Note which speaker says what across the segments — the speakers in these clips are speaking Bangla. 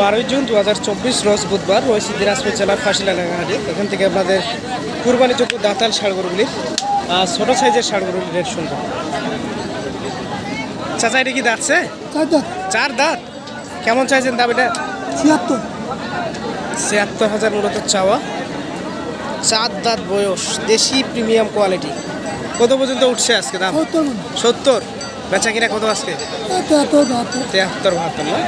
Speaker 1: বারোই জুন দু হাজার চব্বিশ রোজ বুধবার রয়েছে দিনাজপুর জেলার ফাঁসিলা হাটে এখান থেকে আপনাদের কুরবানিযোগ্য দাঁতাল ষাড়গরুগুলির ছোট সাইজের ষাড়গরুর রেট শুনব। চাচা এটা কি দাঁতছে
Speaker 2: চার দাঁত।
Speaker 1: চার দাঁত? কেমন চাইছেন দাম এটা?
Speaker 2: ছিয়াত্তর।
Speaker 1: ছিয়াত্তর হাজার মূলত চাওয়া। চার দাঁত বয়স দেশি প্রিমিয়াম কোয়ালিটি। কত পর্যন্ত উঠছে আজকে দাম?
Speaker 2: সত্তর।
Speaker 1: সত্তর। বেচা কিনা কত আজকে?
Speaker 2: তেহাত্তর বাহাত্তর।
Speaker 1: তেহাত্তর বাহাত্তর না?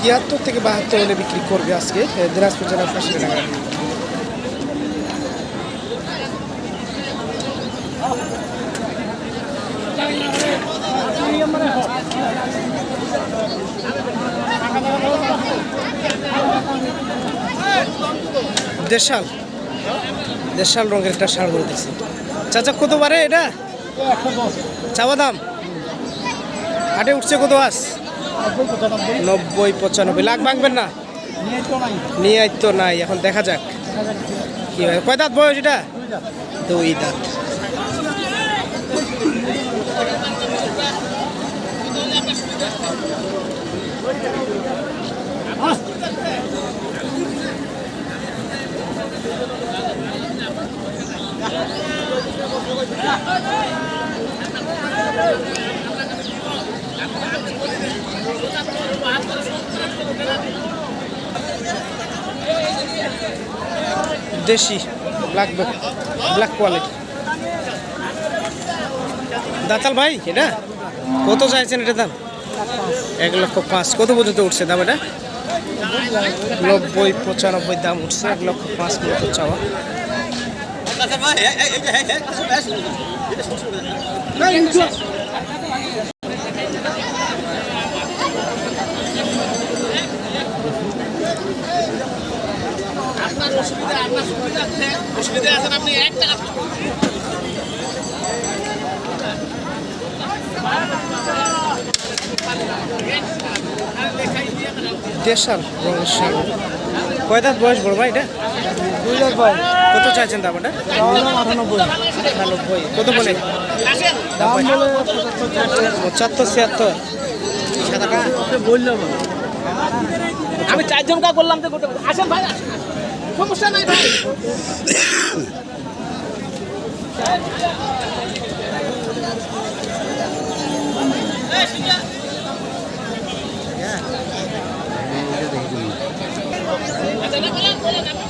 Speaker 1: তিয়াত্তর থেকে বাহাত্তর হলে বিক্রি করবে আজকে দিনাজপুর জেলার ফাঁসি দেশাল। দেশাল রঙের একটা শাড় করে দিচ্ছে। চাচা, কত বারে এটা? চাওয়া দাম? হাটে উঠছে কত আস নব্বই পঁচানব্বই। লাখ ভাঙবেন না? নিয়ে আই তো নাই। এখন দেখা যাক। কি হয়? কয় দাঁত বয়স এটা? দুই দাঁত। দেশি ব্ল্যাক ব্ল্যাক কোয়ালিটি দাতাল ভাই, এটা? কত চাইছেন এটা দাম? এক লক্ষ পাঁচ। কত পর্যন্ত উঠছে দাম এটা? নব্বই, পঁচানব্বই দাম উঠছে, এক লক্ষ পাঁচ মতো চাওয়া। রঙের শাড়ি কয় দাঁত বয়স বড় ভাই এটা?
Speaker 2: দুই লাখ ভাই
Speaker 1: কত চাইছেন দাম এটা
Speaker 2: আটানব্বই
Speaker 1: আটানব্বই। কত বলে?
Speaker 2: দাম বলে
Speaker 1: পঁচাত্তর ছিয়াত্তর।
Speaker 2: বললাম
Speaker 3: আমি চারজন কা করলাম তো আসেন ভাই সমস্যা নাই ভাই। আচ্ছা,